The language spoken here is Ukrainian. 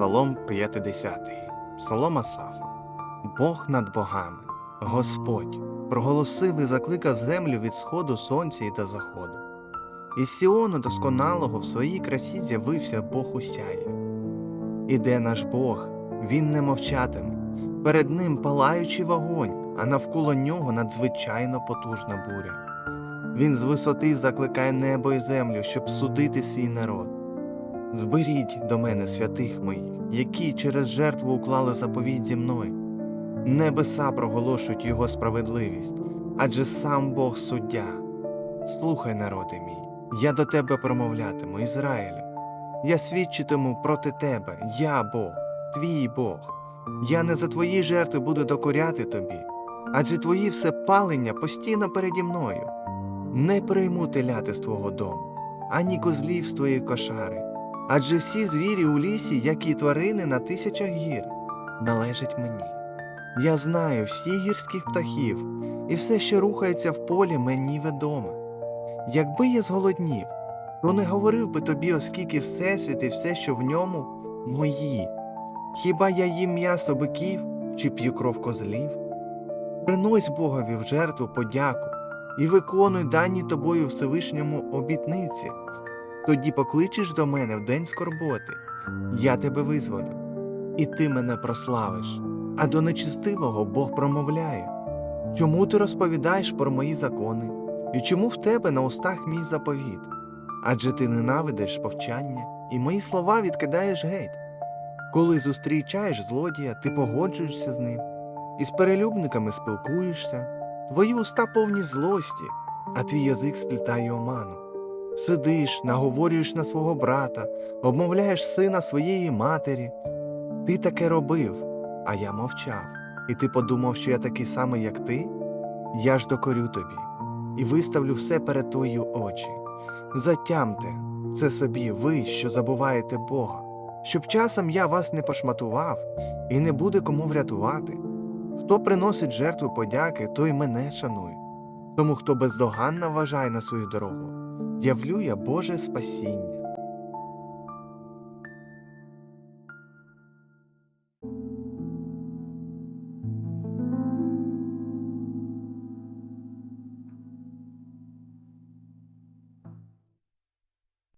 Псалом 50. Псалом Асафа. Бог над богами, Господь, проголосив і закликав землю від сходу сонця і до заходу. Із Сіону досконалого в своїй красі з'явився Бог у сяєві. Іде наш Бог, він не мовчатиме, перед ним палаючий вогонь, а навколо нього надзвичайно потужна буря. Він з висоти закликає небо і землю, щоб судити свій народ. Зберіть до мене святих моїх, які через жертву уклали заповідь зі мною. Небеса проголошують його справедливість, адже сам Бог суддя. Слухай, народи мій, я до тебе промовлятиму, Ізраїлю. Я свідчитиму проти тебе, я Бог, твій Бог. Я не за твої жертви буду докоряти тобі, адже твої все палення постійно переді мною. Не прийму теляти з твого дому, ані козлів з твоєї кошари, адже всі звірі у лісі, як і тварини на тисячах гір, належать мені. Я знаю всіх гірських птахів, і все, що рухається в полі, мені відомо. Якби я зголоднів, то не говорив би тобі, оскільки всесвіт і все, що в ньому, мої. Хіба я їм м'ясо биків чи п'ю кров козлів? Принось Богові в жертву подяку і виконуй дані тобою Всевишньому обітниці. Тоді покличеш до мене в день скорботи, я тебе визволю, і ти мене прославиш. А до нечистивого Бог промовляє чому ти розповідаєш про мої закони, і чому в тебе на устах мій заповіт? Адже ти ненавидиш повчання, і мої слова відкидаєш геть. Коли зустрічаєш злодія, ти погоджуєшся з ним, і з перелюбниками спілкуєшся, твої уста повні злості, а твій язик сплітає оману. Сидиш, наговорюєш на свого брата, обмовляєш сина своєї матері. Ти таке робив, а я мовчав. І ти подумав, що я такий самий, як ти? Я ж докорю тобі і виставлю все перед твої очі. Затямте це собі ви, що забуваєте Бога, щоб часом я вас не пошматував і не буде кому врятувати. Хто приносить жертву подяки, той мене шанує. Тому, хто бездоганно вважає на свою дорогу, явлю я Боже спасіння.